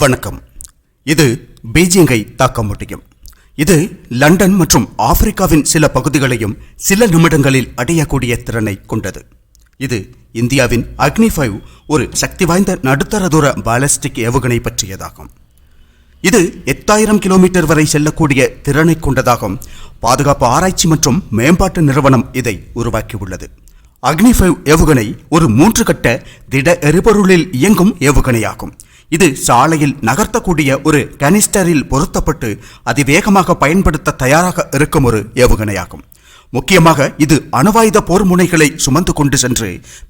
வணக்கம். இது பீஜிங்கை தாக்க முடியும் இது லண்டன் மற்றும் ஆப்பிரிக்காவின் சில பகுதிகளையும் சில நிமிடங்களில் அடையக்கூடிய திறனை கொண்டது. இது இந்தியாவின் அக்னி ஃபைவ் ஒரு சக்தி வாய்ந்த நடுத்தர தூர பாலஸ்டிக் ஏவுகணை பற்றியதாகும். இது எட்டாயிரம் கிலோமீட்டர் வரை செல்லக்கூடிய திறனை கொண்டதாகும். பாதுகாப்பு ஆராய்ச்சி மற்றும் மேம்பாட்டு நிறுவனம் இதை உருவாக்கியுள்ளது. அக்னி ஃபைவ் ஏவுகணை ஒரு மூன்று கட்ட திட எரிபொருளில் இயங்கும் ஏவுகணையாகும். இது சாலையில் நகர்த்தக்கூடிய ஒரு கனிஸ்டரில் பொருத்தப்பட்டு அதிவேகமாக பயன்படுத்த தயாராக இருக்கும் ஒரு ஏவுகணையாகும். முக்கியமாக இது அணுவாயுத போர் முனைகளை சுமந்து கொண்டு சென்று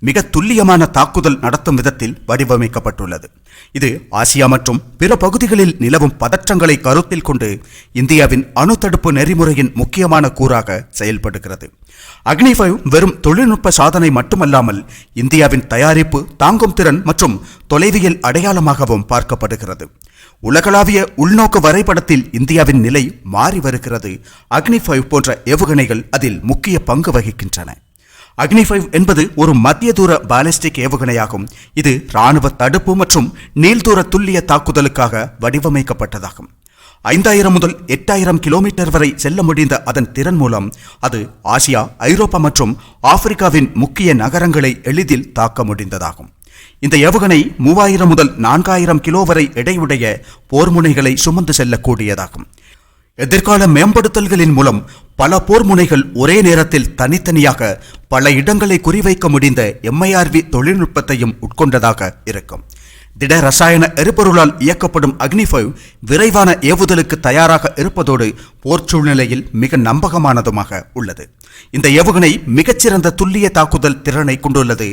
மிக துல்லியமான தாக்குதல் நடத்தும் விதத்தில் வடிவமைக்கப்பட்டுள்ளது. இது ஆசியா மற்றும் பிற பகுதிகளில் நிலவும் பதற்றங்களை கருத்தில் கொண்டு இந்தியாவின் அணு தடுப்பு நெறிமுறையின் முக்கியமான கூறாக செயல்படுகிறது. அக்னிஃபைவ் வெறும் தொழில்நுட்ப சாதனை மட்டுமல்லாமல் இந்தியாவின் தயாரிப்பு தாங்கும் திறன் மற்றும் தொலைவியல் அடையாளமாகவும் பார்க்கப்படுகிறது. உலகளாவிய உள்நோக்கு வரைபடத்தில் இந்தியாவின் நிலை மாறி வருகிறது. அக்னி ஃபைவ் போன்ற ஏவுகணைகள் அதில் முக்கிய பங்கு வகிக்கின்றன. அக்னி ஃபைவ் என்பது ஒரு மத்திய தூர பாலிஸ்டிக் ஏவுகணையாகும். இது ராணுவ தடுப்பு மற்றும் நீள்தூர துல்லிய தாக்குதலுக்காக வடிவமைக்கப்பட்டதாகும். ஐந்தாயிரம் முதல் எட்டாயிரம் கிலோமீட்டர் வரை செல்ல முடிந்த அதன் திறன் மூலம் அது ஆசியா ஐரோப்பா மற்றும் ஆப்பிரிக்காவின் முக்கிய நகரங்களை எளிதில் தாக்க முடிந்ததாகும். இந்த ஏவுகணை மூவாயிரம் முதல் நான்காயிரம் கிலோ வரை எடையுடைய போர்முனைகளை சுமந்து செல்லக்கூடியதாகும். எதிர்கால மேம்படுத்தல்களின் மூலம் பல போர்முனைகள் ஒரே நேரத்தில் தனித்தனியாக பல இடங்களை குறிவைக்க முடிந்த எம்ஐஆர்வி தொழில்நுட்பத்தையும் உட்கொண்டதாக இருக்கும். திட ரசாயன எரிபொருளால் இயக்கப்படும் அக்னிஃபைவ் விரைவான ஏவுதலுக்கு தயாராக இருப்பதோடு போர் சூழ்நிலையில் மிக நம்பகமானதுமாக உள்ளது. இந்த ஏவுகணை மிகச்சிறந்த துல்லிய தாக்குதல் திறனை கொண்டுள்ளது.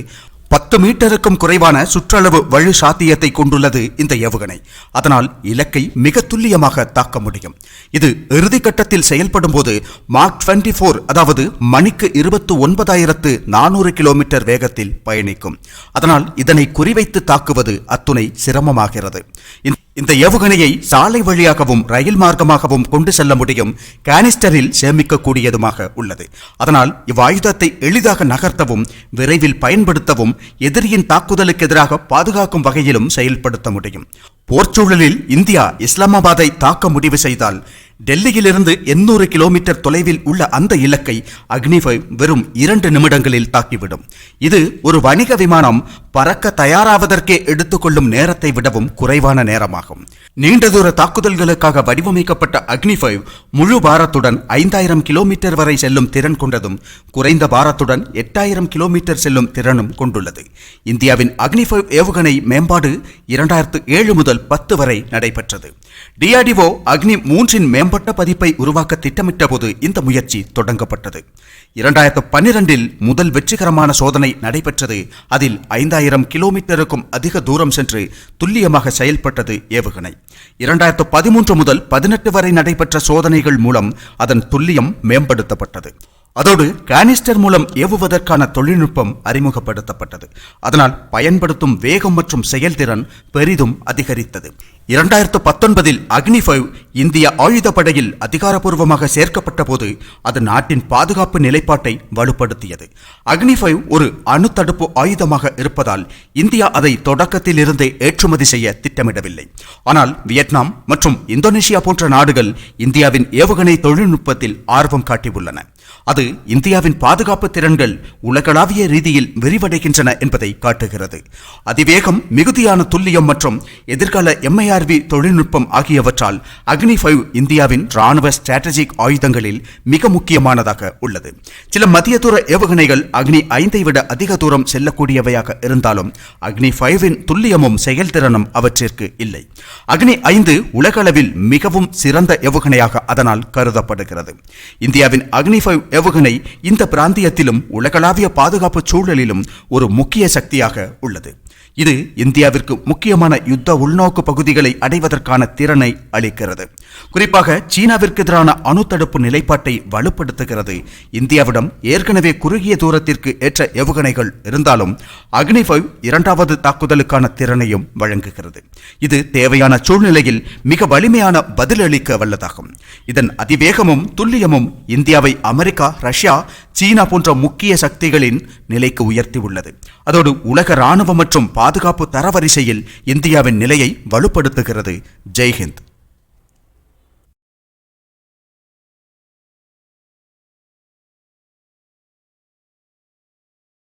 பத்து மீட்டருக்கும் குறைவான சுற்றளவு வழு சாத்தியத்தை கொண்டுள்ளது இந்த ஏவுகணை. அதனால் இலக்கை மிக துல்லியமாக தாக்க முடியும். இது இறுதிக்கட்டத்தில் செயல்படும் போது மார்க் டுவெண்ட்டி ஃபோர் அதாவது மணிக்கு இருபத்து ஒன்பதாயிரத்து நானூறு கிலோமீட்டர் வேகத்தில் பயணிக்கும். அதனால் இதனை குறிவைத்து தாக்குவது அத்துணை சிரமமாகிறது. இந்த- ஏவுகணையை சாலை வழியாகவும் ரயில் மார்க்கமாகவும் கொண்டு செல்ல முடியும் கேனிஸ்டரில் சேமிக்கக்கூடியதுமாக உள்ளது. அதனால் இவ்வாயுதத்தை எளிதாக நகர்த்தவும் விரைவில் பயன்படுத்தவும் எதிரியின் தாக்குதலுக்கு எதிராக பாதுகாக்கும் வகையிலும் செயல்படுத்த முடியும். போர்ச்சூழலில் இந்தியா இஸ்லாமாபாத்தை தாக்க முடிவு செய்தால் டெல்லியிலிருந்து எண்ணூறு கிலோமீட்டர் தொலைவில் உள்ள அந்த இலக்கை அக்னிஃபை வெறும் இரண்டு நிமிடங்களில் தாக்கிவிடும். இது ஒரு வணிக விமானம் பறக்க தயாராவதற்கே எடுத்துக்கொள்ளும் நேரத்தை விடவும் குறைவான நேரமாகும். நீண்ட தூர தாக்குதல்களுக்காக வடிவமைக்கப்பட்ட அக்னி ஃபைவ் முழு பாரத்துடன் ஐந்தாயிரம் கிலோமீட்டர் வரை செல்லும் திறன் கொண்டதும் குறைந்த பாரத்துடன் எட்டாயிரம் கிலோமீட்டர் செல்லும் திறனும் கொண்டுள்ளது. இந்தியாவின் அக்னி ஃபைவ் ஏவுகணை மேம்பாடு இரண்டாயிரத்து ஏழு முதல் பத்து வரை நடைபெற்றது. டிஆர்டிஓ அக்னி மூன்றின் மேம்பட்ட பதிப்பை உருவாக்க திட்டமிட்ட போது இந்த முயற்சி தொடங்கப்பட்டது. இரண்டாயிரத்து பன்னிரண்டில் முதல் வெற்றிகரமான சோதனை நடைபெற்றது. அதில் ஐந்தாயிரம் கிலோமீட்டருக்கும் அதிக தூரம் சென்று துல்லியமாக செயல்பட்டது ஏவுகணை. இரண்டாயிரத்து பதிமூன்று முதல் பதினெட்டு வரை நடைபெற்ற சோதனைகள் மூலம் அதன் துல்லியம் மேம்படுத்தப்பட்டது. அதோடு கேனிஸ்டர் மூலம் ஏவுவதற்கான தொழில்நுட்பம் அறிமுகப்படுத்தப்பட்டது. அதனால் பயன்படுத்தும் வேகம் மற்றும் செயல்திறன் பெரிதும் அதிகரித்தது. இரண்டாயிரத்து பத்தொன்பதில் அக்னி ஃபைவ் இந்திய ஆயுதப்படையில் அதிகாரப்பூர்வமாக சேர்க்கப்பட்ட போது அது நாட்டின் பாதுகாப்பு நிலைப்பாட்டை வலுப்படுத்தியது. அக்னி ஃபைவ் ஒரு அணு தடுப்பு ஆயுதமாக இருப்பதால் இந்தியா அதை தொடக்கத்தில் இருந்தே ஏற்றுமதி செய்ய திட்டமிடவில்லை. ஆனால் வியட்நாம் மற்றும் இந்தோனேஷியா போன்ற நாடுகள் இந்தியாவின் ஏவுகணை தொழில்நுட்பத்தில் ஆர்வம் காட்டியுள்ளன. அது இந்தியாவின் பாதுகாப்பு திறன்கள் உலகளாவிய ரீதியில் விரிவடைகின்றன என்பதை காட்டுகிறது. அதிவேகம் மிகுதியான துல்லியம் மற்றும் எதிர்கால எம்ஐஆர்வி தொழில்நுட்பம் ஆகியவற்றால் அக்னி ஃபைவ் இந்தியாவின் ராணுவ ஸ்ட்ராட்டஜிக் ஆயுதங்களில் மிக முக்கியமானதாக உள்ளது. சில மத்திய தூர ஏவுகணைகள் அக்னி ஐந்தை விட அதிக தூரம் செல்லக்கூடியவையாக இருந்தாலும் அக்னி ஃபைவின் துல்லியமும் செயல்திறனும் அவற்றிற்கு இல்லை. அக்னி ஐந்து உலகளவில் மிகவும் சிறந்த ஏவுகணையாக அதனால் கருதப்படுகிறது. இந்தியாவின் அக்னி ஃபைவ் ஏவுகணை இந்த பிராந்தியத்திலும் உலகளாவிய பாதுகாப்பு சூழலிலும் ஒரு முக்கிய சக்தியாக உள்ளது. இது இந்தியாவிற்கு முக்கியமான யுத்த உள்நோக்கு பகுதிகளை அடைவதற்கான திறனை அளிக்கிறது. குறிப்பாக சீனாவிற்கு எதிரான அணு தடுப்பு நிலைப்பாட்டை வலுப்படுத்துகிறது. இந்தியாவிடம் ஏற்கனவே குறுகிய தூரத்திற்கு ஏற்ற ஏவுகணைகள் இருந்தாலும் அக்னி ஃபைவ் இரண்டாவது தாக்குதலுக்கான திறனையும் வழங்குகிறது. இது தேவையான சூழ்நிலையில் மிக வலிமையான பதிலளிக்க வல்லதாகும். இதன் அதிவேகமும் துல்லியமும் இந்தியாவை அமெரிக்கா ரஷ்யா சீனா போன்ற முக்கிய சக்திகளின் நிலைக்கு உயர்த்தியுள்ளது. அதோடு உலக ராணுவ மற்றும் பாதுகாப்பு தரவரிசையில் இந்தியாவின் நிலையை வலுப்படுத்துகிறது. ஜெய்ஹிந்த்.